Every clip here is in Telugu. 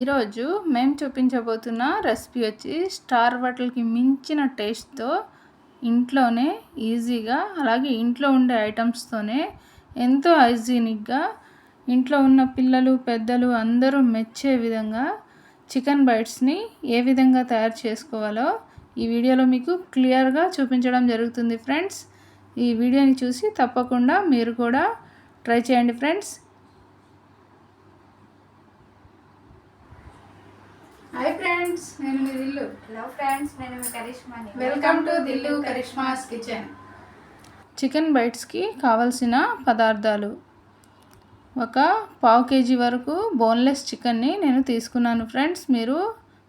ఈరోజు మేము చూపించబోతున్న రెసిపీ వచ్చి స్టార్ హోటల్కి మించిన టేస్ట్తో ఇంట్లోనే ఈజీగా అలాగే ఇంట్లో ఉండే ఐటమ్స్తోనే ఎంతో హైజీనిక్గా ఇంట్లో ఉన్న పిల్లలు పెద్దలు అందరూ మెచ్చే విధంగా చికెన్ బైట్స్ని ఏ విధంగా తయారు చేసుకోవాలో ఈ వీడియోలో మీకు క్లియర్గా చూపించడం జరుగుతుంది ఫ్రెండ్స్. ఈ వీడియోని చూసి తప్పకుండా మీరు కూడా ట్రై చేయండి ఫ్రెండ్స్. హాయ్ ఫ్రెండ్స్ నేను మీ దిల్లు. హలో ఫ్రెండ్స్ నేను మీ కరిష్మాని. Welcome to Dillu Karishma's kitchen chicken బైట్స్కి కావలసిన పదార్థాలు. ఒక పావు కేజీ వరకు బోన్లెస్ చికెన్ని నేను తీసుకున్నాను ఫ్రెండ్స్ మీరు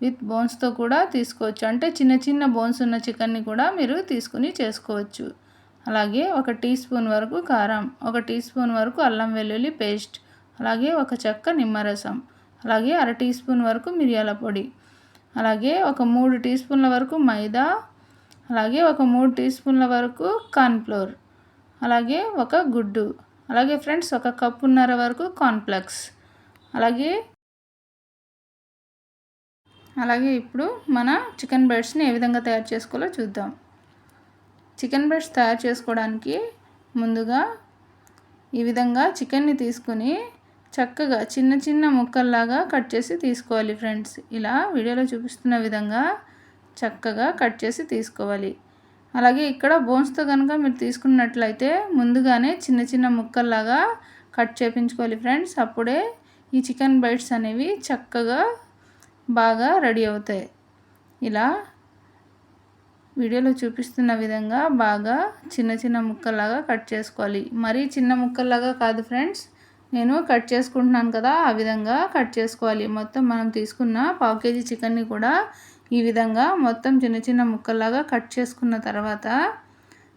విత్ బోన్స్తో కూడా తీసుకోవచ్చు. అంటే చిన్న చిన్న బోన్స్ ఉన్న చికెన్ని కూడా మీరు తీసుకుని చేసుకోవచ్చు. అలాగే ఒక టీ స్పూన్ వరకు కారం ఒక టీ స్పూన్ వరకు అల్లం వెల్లుల్లి పేస్ట్ అలాగే ఒక చెక్క నిమ్మరసం అలాగే అర టీ స్పూన్ వరకు మిరియాల పొడి అలాగే ఒక మూడు టీ స్పూన్ల వరకు మైదా అలాగే ఒక మూడు టీ స్పూన్ల వరకు కార్న్ఫ్లోర్ అలాగే ఒక గుడ్డు అలాగే ఫ్రెండ్స్ ఒక కప్పున్నర వరకు కార్న్ఫ్లెక్స్ అలాగే అలాగే ఇప్పుడు మన చికెన్ బెడ్స్ని ఏ విధంగా తయారు చేసుకోవాలో చూద్దాం. చికెన్ బ్రెడ్స్ తయారు చేసుకోవడానికి ముందుగా ఈ విధంగా చికెన్ని తీసుకుని చక్కగా చిన్న చిన్న ముక్కల్లాగా కట్ చేసి తీసుకోవాలి ఫ్రెండ్స్. ఇలా వీడియోలో చూపిస్తున్న విధంగా చక్కగా కట్ చేసి తీసుకోవాలి. అలాగే ఇక్కడ బోన్స్తో కనుక మీరు తీసుకున్నట్లయితే ముందుగానే చిన్న చిన్న ముక్కల్లాగా కట్ చేపించుకోవాలి ఫ్రెండ్స్. అప్పుడే ఈ చికెన్ బైట్స్ అనేవి చక్కగా బాగా రెడీ అవుతాయి. ఇలా వీడియోలో చూపిస్తున్న విధంగా బాగా చిన్న చిన్న ముక్కల్లాగా కట్ చేసుకోవాలి. మరీ చిన్న ముక్కల్లాగా కాదు ఫ్రెండ్స్. నేను కట్ చేసుకుంటున్నాను కదా ఆ విధంగా కట్ చేసుకోవాలి. మొత్తం మనం తీసుకున్న పావు కేజీ చికెన్ని కూడా ఈ విధంగా మొత్తం చిన్న చిన్న ముక్కల్లాగా కట్ చేసుకున్న తర్వాత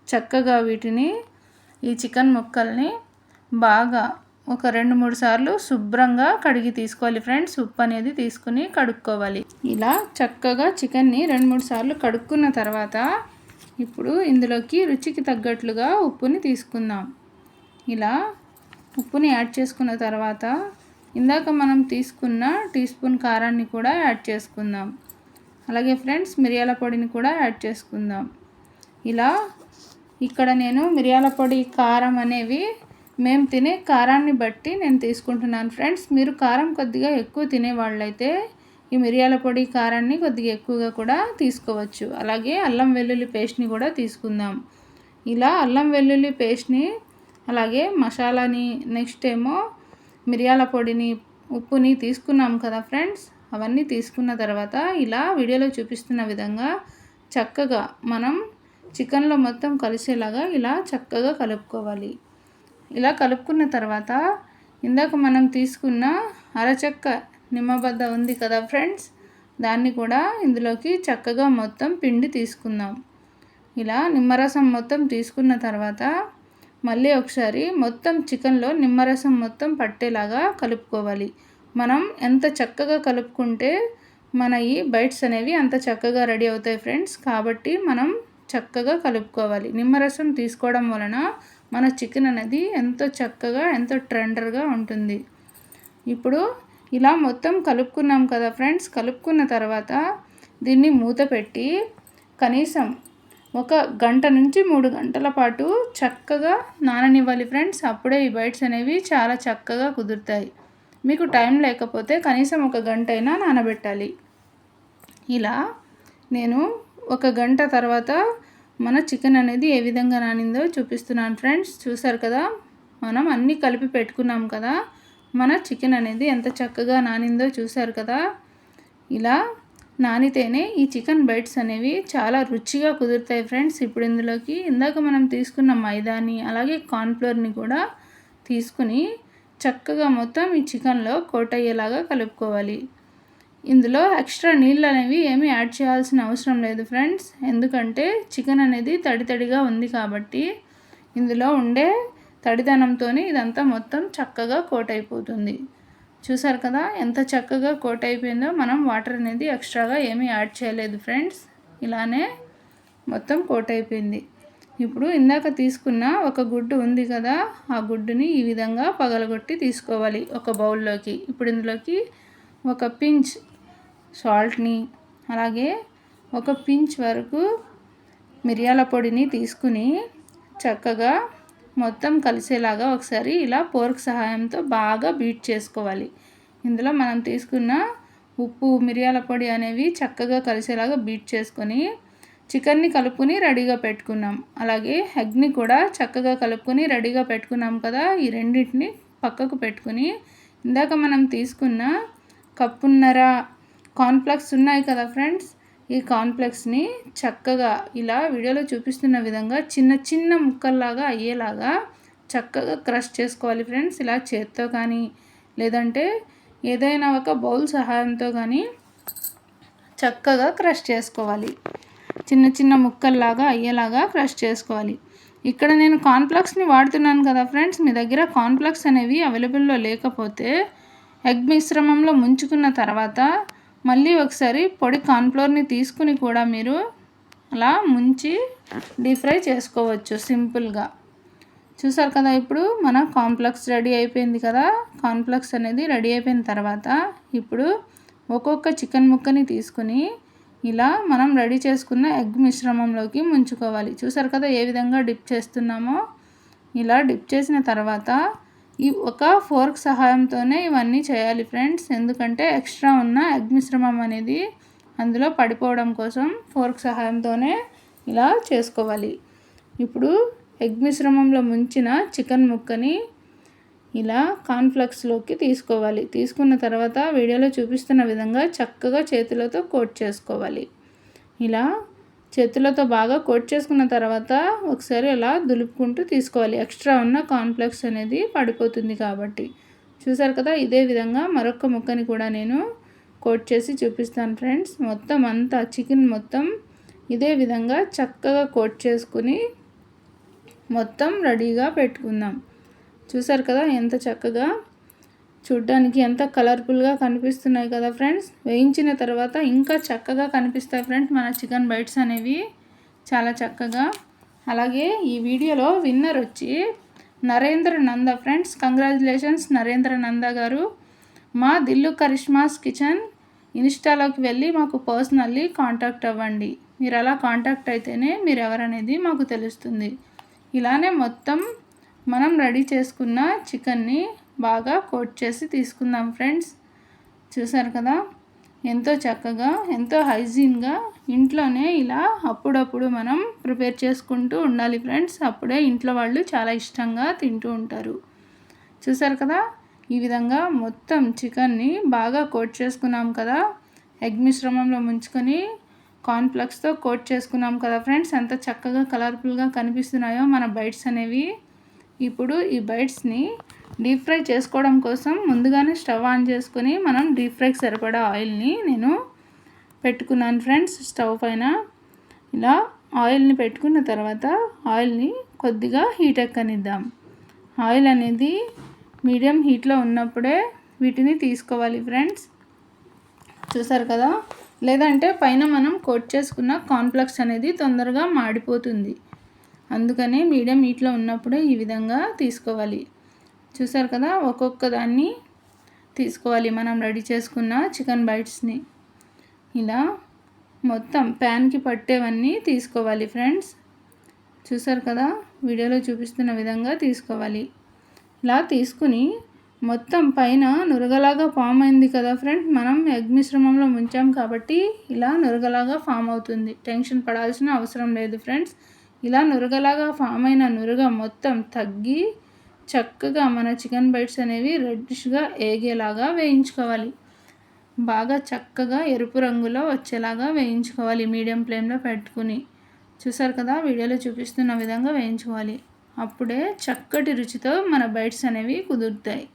చక్కగా వీటిని ఈ చికెన్ ముక్కల్ని బాగా ఒక రెండు మూడు సార్లు శుభ్రంగా కడిగి తీసుకోవాలి ఫ్రెండ్స్. ఉప్పు అనేది తీసుకుని కడుక్కోవాలి. ఇలా చక్కగా చికెన్ని రెండు మూడు సార్లు కడుక్కున్న తర్వాత ఇప్పుడు ఇందులోకి రుచికి తగ్గట్లుగా ఉప్పుని తీసుకుందాం. ఇలా ఉప్పుని యాడ్ చేసుకున్న తర్వాత ఇందాక మనం తీసుకున్న టీ స్పూన్ కారాన్ని కూడా యాడ్ చేసుకుందాం. అలాగే ఫ్రెండ్స్ మిరియాల పొడిని కూడా యాడ్ చేసుకుందాం. ఇలా ఇక్కడ నేను మిరియాల పొడి కారం అనేవి మేము తినే కారాన్ని బట్టి నేను తీసుకుంటున్నాను. ఫ్రెండ్స్ మీరు కారం కొద్దిగా ఎక్కువ తినేవాళ్ళైతే ఈ మిరియాల పొడి కారాన్ని కొద్దిగా ఎక్కువగా కూడా తీసుకోవచ్చు. అలాగే అల్లం వెల్లుల్లి పేస్ట్ని కూడా తీసుకుందాం. ఇలా అల్లం వెల్లుల్లి పేస్ట్ని అలాగే మసాలాని నెక్స్ట్ ఏమో మిరియాల పొడిని ఉప్పుని తీసుకున్నాం కదా ఫ్రెండ్స్. అవన్నీ తీసుకున్న తర్వాత ఇలా వీడియోలో చూపిస్తున్న విధంగా చక్కగా మనం చికెన్లో మొత్తం కలిసేలాగా ఇలా చక్కగా కలుపుకోవాలి. ఇలా కలుపుకున్న తర్వాత ఇందాక మనం తీసుకున్న అరచక్క నిమ్మబద్ద ఉంది కదా ఫ్రెండ్స్. దాన్ని కూడా ఇందులోకి చక్కగా మొత్తం పిండి తీసుకుందాం. ఇలా నిమ్మరసం మొత్తం తీసుకున్న తర్వాత మళ్ళీ ఒకసారి మొత్తం చికెన్లో నిమ్మరసం మొత్తం పట్టేలాగా కలుపుకోవాలి. మనం ఎంత చక్కగా కలుపుకుంటే మన ఈ బైట్స్ అనేవి అంత చక్కగా రెడీ అవుతాయి ఫ్రెండ్స్. కాబట్టి మనం చక్కగా కలుపుకోవాలి. నిమ్మరసం తీసుకోవడం వలన మన చికెన్ అనేది ఎంతో చక్కగా ఎంతో ట్రెండర్గా ఉంటుంది. ఇప్పుడు ఇలా మొత్తం కలుపుకున్నాం కదా ఫ్రెండ్స్. కలుపుకున్న తర్వాత దీన్ని మూత పెట్టి కనీసం ఒక గంట నుంచి మూడు గంటల పాటు చక్కగా నాననివ్వాలి ఫ్రెండ్స్. అప్పుడే ఈ బైట్స్ అనేవి చాలా చక్కగా కుదురుతాయి. మీకు టైం లేకపోతే కనీసం ఒక గంట అయినా నానబెట్టాలి. ఇలా నేను ఒక గంట తర్వాత మన చికెన్ అనేది ఏ విధంగా నానిందో చూపిస్తున్నాను ఫ్రెండ్స్. చూసారు కదా? మనం అన్నీ కలిపి పెట్టుకున్నాం కదా? మన చికెన్ అనేది ఎంత చక్కగా నానిందో చూసారు కదా? ఇలా నానితేనే ఈ చికెన్ బైట్స్ అనేవి చాలా రుచిగా కుదురుతాయి ఫ్రెండ్స్. ఇప్పుడు ఇందులోకి ఇందాక మనం తీసుకున్న మైదాని అలాగే కార్న్ఫ్లోర్ని కూడా తీసుకుని చక్కగా మొత్తం ఈ చికెన్లో కోట్ అయ్యేలాగా కలుపుకోవాలి. ఇందులో ఎక్స్ట్రా నీళ్ళు అనేవి ఏమీ యాడ్ చేయాల్సిన అవసరం లేదు ఫ్రెండ్స్. ఎందుకంటే చికెన్ అనేది తడి తడిగా ఉంది కాబట్టి ఇందులో ఉండే తడిదనంతో ఇదంతా మొత్తం చక్కగా కోట్ అయిపోతుంది. చూసారు కదా ఎంత చక్కగా కోట్ అయిపోయిందో మనం వాటర్ అనేది ఎక్స్ట్రాగా ఏమీ యాడ్ చేయలేదు ఫ్రెండ్స్ ఇలానే మొత్తం కోట్ అయిపోయింది. ఇప్పుడు ఇందాక తీసుకున్న ఒక గుడ్డు ఉంది కదా ఆ గుడ్డుని ఈ విధంగా పగలగొట్టి తీసుకోవాలి ఒక బౌల్లోకి ఇప్పుడు ఇందులోకి ఒక పించ్ సాల్ట్ని అలాగే ఒక పించ్ వరకు మిరియాల పొడిని తీసుకుని చక్కగా మొత్తం కలిసేలాగా ఒకసారి ఇలా పోర్క్ సహాయంతో బాగా బీట్ చేసుకోవాలి. ఇందులో మనం తీసుకున్న ఉప్పు మిరియాల పొడి అనేవి చక్కగా కలిసేలాగా బీట్ చేసుకొని చికెన్ని కలుపుకొని రెడీగా పెట్టుకున్నాం. అలాగే ఎగ్ని కూడా చక్కగా కలుపుకొని రెడీగా పెట్టుకున్నాం కదా ఈ రెండింటిని పక్కకు పెట్టుకుని. ఇందాక మనం తీసుకున్న కప్పున్నర కాన్ఫ్లెక్స్ ఉన్నాయి కదా ఫ్రెండ్స్ ఈ కాన్ఫ్లెక్స్ని చక్కగా ఇలా వీడియోలో చూపిస్తున్న విధంగా చిన్న చిన్న ముక్కల్లాగా అయ్యేలాగా చక్కగా క్రష్ చేసుకోవాలి ఫ్రెండ్స్. ఇలా చేత్తో కానీ లేదంటే ఏదైనా ఒక బౌల్ సహాయంతో కానీ చక్కగా క్రష్ చేసుకోవాలి. చిన్న చిన్న ముక్కల్లాగా అయ్యేలాగా క్రష్ చేసుకోవాలి. ఇక్కడ నేను కాన్ఫ్లెక్స్ని వాడుతున్నాను కదా ఫ్రెండ్స్. మీ దగ్గర కాన్ఫ్లెక్స్ అనేవి అవైలబుల్లో లేకపోతే ఎగ్ మిశ్రమంలో ముంచుకున్న తర్వాత మళ్ళీ ఒకసారి పొడి కార్న్ఫ్లోర్ని తీసుకుని కూడా మీరు అలా ముంచి డీప్ ఫ్రై చేసుకోవచ్చు సింపుల్గా. చూసారు కదా ఇప్పుడు మన కాంప్లెక్స్ రెడీ అయిపోయింది కదా. కాంప్లెక్స్ అనేది రెడీ అయిపోయిన తర్వాత ఇప్పుడు ఒక్కొక్క చికెన్ ముక్కని తీసుకుని ఇలా మనం రెడీ చేసుకున్న ఎగ్ మిశ్రమంలోకి ముంచుకోవాలి. చూసారు కదా ఏ విధంగా డిప్ చేస్తున్నామో? ఇలా డిప్ చేసిన తర్వాత ఈ ఒక ఫోర్క్ సహాయంతోనే ఇవన్నీ చేయాలి ఫ్రెండ్స్. ఎందుకంటే ఎక్స్ట్రా ఉన్న అగ్మిశ్రమం అనేది అందులో పడిపోవడం కోసం ఫోర్క్ సహాయంతోనే ఇలా చేసుకోవాలి. ఇప్పుడు ఎగ్ మిశ్రమంలో ముంచిన చికెన్ ముక్కని ఇలా కాన్ఫ్లెక్స్లోకి తీసుకోవాలి. తీసుకున్న తర్వాత వీడియోలో చూపిస్తున్న విధంగా చక్కగా చేతులతో కోట్ చేసుకోవాలి. ఇలా చేతులతో బాగా కోట్ చేసుకున్న తర్వాత ఒకసారి అలా దులుపుకుంటూ తీసుకోవాలి. ఎక్స్ట్రా ఉన్న కాన్ఫ్లెక్స్ అనేది పడిపోతుంది కాబట్టి. చూసారు కదా ఇదే విధంగా మరొక ముక్కని కూడా నేను కోట్ చేసి చూపిస్తాను ఫ్రెండ్స్. మొత్తం అంతా చికెన్ మొత్తం ఇదే విధంగా చక్కగా కోట్ చేసుకుని మొత్తం రెడీగా పెట్టుకుందాం. చూసారు కదా ఎంత చక్కగా చూడ్డానికి ఎంత కలర్ఫుల్గా కనిపిస్తున్నాయి కదా ఫ్రెండ్స్. వేయించిన తర్వాత ఇంకా చక్కగా కనిపిస్తాయి ఫ్రెండ్స్ మన చికెన్ బైట్స్ అనేవి. చాలా చక్కగా. అలాగే ఈ వీడియోలో విన్నర్ వచ్చి నరేంద్ర నంద ఫ్రెండ్స్. కంగ్రాచులేషన్స్ నరేంద్ర నంద గారు. మా దిల్లు కరిష్మాస్ కిచెన్ ఇన్స్టాలోకి వెళ్ళి మాకు పర్సనల్లీ కాంటాక్ట్ అవ్వండి. మీరు అలా కాంటాక్ట్ అయితేనే మీరు ఎవరనేది మాకు తెలుస్తుంది. ఇలానే మొత్తం మనం రెడీ చేసుకున్న చికెన్ని బాగా కోట్ చేసి తీసుకుందాం ఫ్రెండ్స్. చూసారు కదా? ఎంతో చక్కగా ఎంతో హైజీన్గా ఇంట్లోనే ఇలా అప్పుడప్పుడు మనం ప్రిపేర్ చేసుకుంటూ ఉండాలి ఫ్రెండ్స్. అప్పుడే ఇంట్లో వాళ్ళు చాలా ఇష్టంగా తింటూ ఉంటారు. చూసారు కదా? ఈ విధంగా మొత్తం చికెన్ని బాగా కోట్ చేసుకున్నాం కదా? ఎగ్ మిశ్రమంలో ముంచుకొని కార్న్ఫ్లెక్స్తో కోట్ చేసుకున్నాం కదా ఫ్రెండ్స్. ఎంత చక్కగా కలర్ఫుల్గా కనిపిస్తున్నాయో మన బైట్స్ అనేవి. ఇప్పుడు ఈ బైట్స్ని డీప్ ఫ్రై చేసుకోవడం కోసం ముందుగానే స్టవ్ ఆన్ చేసుకుని మనం డీప్ ఫ్రైకి సరిపడా ఆయిల్ని నేను పెట్టుకున్నాను ఫ్రెండ్స్ స్టవ్ పైన. ఇలా ఆయిల్ని పెట్టుకున్న తర్వాత ఆయిల్ని కొద్దిగా హీట్ ఎక్కనిద్దాం. ఆయిల్ అనేది మీడియం హీట్లో ఉన్నప్పుడే వీటిని తీసుకోవాలి ఫ్రెండ్స్. చూసారు కదా? లేదంటే పైన మనం కోట్ చేసుకున్న కాన్ఫ్లెక్స్ అనేది తొందరగా మాడిపోతుంది. అందుకనే మీడియం హీట్లో ఉన్నప్పుడే ఈ విధంగా తీసుకోవాలి. చూసారు కదా? ఒక్కొక్క దాన్ని తీసుకోవాలి. మనం రెడీ చేసుకున్న చికెన్ బైట్స్ని. ఇలా మొత్తం ప్యాన్కి పట్టేవన్నీ తీసుకోవాలి ఫ్రెండ్స్. చూసారు కదా? వీడియోలో చూపిస్తున్న విధంగా తీసుకోవాలి. ఇలా తీసుకుని మొత్తం పైన నురగలాగా ఫామ్ అయింది కదా ఫ్రెండ్స్? మనం ఎగ్ మిశ్రమంలో ముంచాం కాబట్టి ఇలా నురగలాగా ఫామ్ అవుతుంది. టెన్షన్ పడాల్సిన అవసరం లేదు ఫ్రెండ్స్. ఇలా నురగలాగా ఫామ్ అయిన నురగ మొత్తం తగ్గి చక్కగా మన చికెన్ బైట్స్ అనేవి రెడ్డిష్గా ఏగేలాగా వేయించుకోవాలి. బాగా చక్కగా ఎరుపు రంగులో వచ్చేలాగా వేయించుకోవాలి. మీడియం ఫ్లేమ్లో పెట్టుకుని. చూసారు కదా వీడియోలో చూపిస్తున్న విధంగా వేయించుకోవాలి. అప్పుడే చక్కటి రుచితో మన బైట్స్ అనేవి కుదురుతాయి.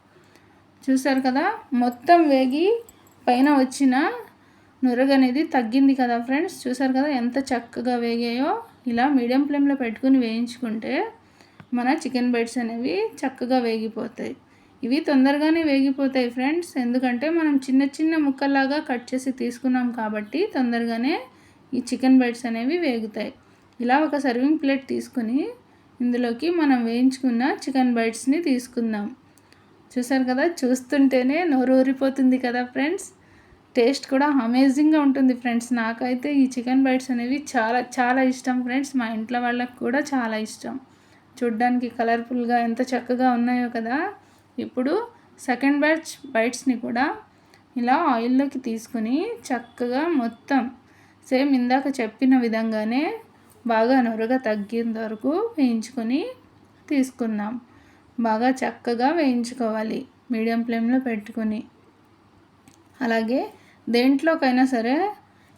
చూసారు కదా మొత్తం వేగి పైన వచ్చిన నురగ అనేది తగ్గింది కదా ఫ్రెండ్స్. చూసారు కదా ఎంత చక్కగా వేగాయో. ఇలా మీడియం ఫ్లేమ్లో పెట్టుకుని వేయించుకుంటే మన చికెన్ బైట్స్ అనేవి చక్కగా వేగిపోతాయి. ఇవి తొందరగానే వేగిపోతాయి ఫ్రెండ్స్. ఎందుకంటే మనం చిన్న చిన్న ముక్కల్లాగా కట్ చేసి తీసుకున్నాం కాబట్టి తొందరగానే ఈ చికెన్ బైట్స్ అనేవి వేగుతాయి. ఇలా ఒక సర్వింగ్ ప్లేట్ తీసుకుని ఇందులోకి మనం వేయించుకున్న చికెన్ బైట్స్ని తీసుకుందాం. చూసారు కదా? చూస్తుంటేనే నోరు ఊరిపోతుంది కదా ఫ్రెండ్స్? టేస్ట్ కూడా అమేజింగ్గా ఉంటుంది ఫ్రెండ్స్. నాకైతే ఈ చికెన్ బైట్స్ అనేవి చాలా చాలా ఇష్టం ఫ్రెండ్స్. మా ఇంట్లో వాళ్ళకి కూడా చాలా ఇష్టం. చూడ్డానికి కలర్ఫుల్గా ఎంత చక్కగా ఉన్నాయో కదా. ఇప్పుడు సెకండ్ బ్యాచ్ బైట్స్ని కూడా ఇలా ఆయిల్లోకి తీసుకుని చక్కగా మొత్తం సేమ్ ఇందాక చెప్పిన విధంగానే బాగా నొరగా తగ్గేంత వరకు వేయించుకొని తీసుకుందాం. బాగా చక్కగా వేయించుకోవాలి మీడియం ఫ్లేమ్లో పెట్టుకొని. అలాగే దేంట్లోకైనా సరే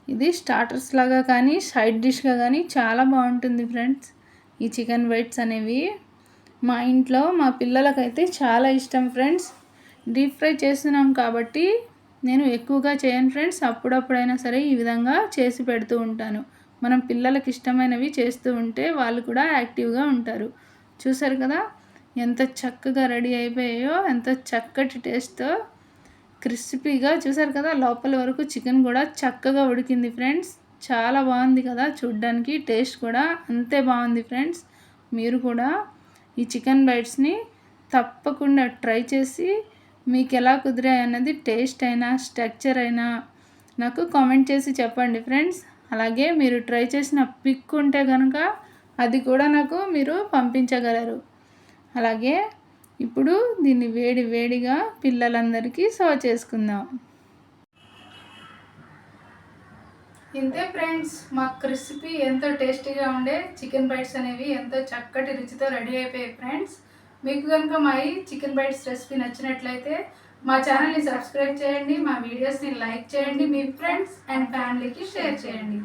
ఇది స్టార్టర్స్ లాగా కానీ సైడ్ డిష్గా కానీ చాలా బాగుంటుంది ఫ్రెండ్స్. ఈ చికెన్ వైట్స్ అనేవి మా ఇంట్లో మా పిల్లలకైతే చాలా ఇష్టం ఫ్రెండ్స్. డీప్ ఫ్రై చేస్తున్నాం కాబట్టి నేను ఎక్కువగా చేయను ఫ్రెండ్స్. అప్పుడప్పుడైనా సరే ఈ విధంగా చేసి పెడుతూ ఉంటాను. మనం పిల్లలకి ఇష్టమైనవి చేస్తూ ఉంటే వాళ్ళు కూడా యాక్టివ్గా ఉంటారు. చూసారు కదా? ఎంత చక్కగా రెడీ అయిపోయాయో ఎంత చక్కటి టేస్ట్తో క్రిస్పీగా చూసారు కదా? లోపల వరకు చికెన్ కూడా చక్కగా ఉడికింది ఫ్రెండ్స్. చాలా బాగుంది కదా చూడ్డానికి టేస్ట్ కూడా అంతే బాగుంది ఫ్రెండ్స్. మీరు కూడా ఈ చికెన్ బైట్స్ని తప్పకుండా ట్రై చేసి మీకు ఎలా కుదిరాయి అన్నది టేస్ట్ అయినా స్ట్రక్చర్ అయినా నాకు కామెంట్ చేసి చెప్పండి ఫ్రెండ్స్. అలాగే మీరు ట్రై చేసిన పిక్ ఉంటే కనుక అది కూడా నాకు మీరు పంపించగలరు. అలాగే ఇప్పుడు దీన్ని వేడి వేడిగా పిల్లలందరికీ సర్వ్ చేసుకుందాం. ఇంతే ఫ్రెండ్స్ మా క్రిస్పీ ఎంతో టేస్టీగా ఉండే చికెన్ బైట్స్ అనేవి ఎంతో చక్కటి రుచితో రెడీ అయిపోయాయి ఫ్రెండ్స్. మీకు కనుక మా ఈ చికెన్ బైట్స్ రెసిపీ నచ్చినట్లయితే మా ఛానల్ని సబ్స్క్రైబ్ చేయండి మా వీడియోస్ని లైక్ చేయండి మీ ఫ్రెండ్స్ అండ్ ఫ్యామిలీకి షేర్ చేయండి.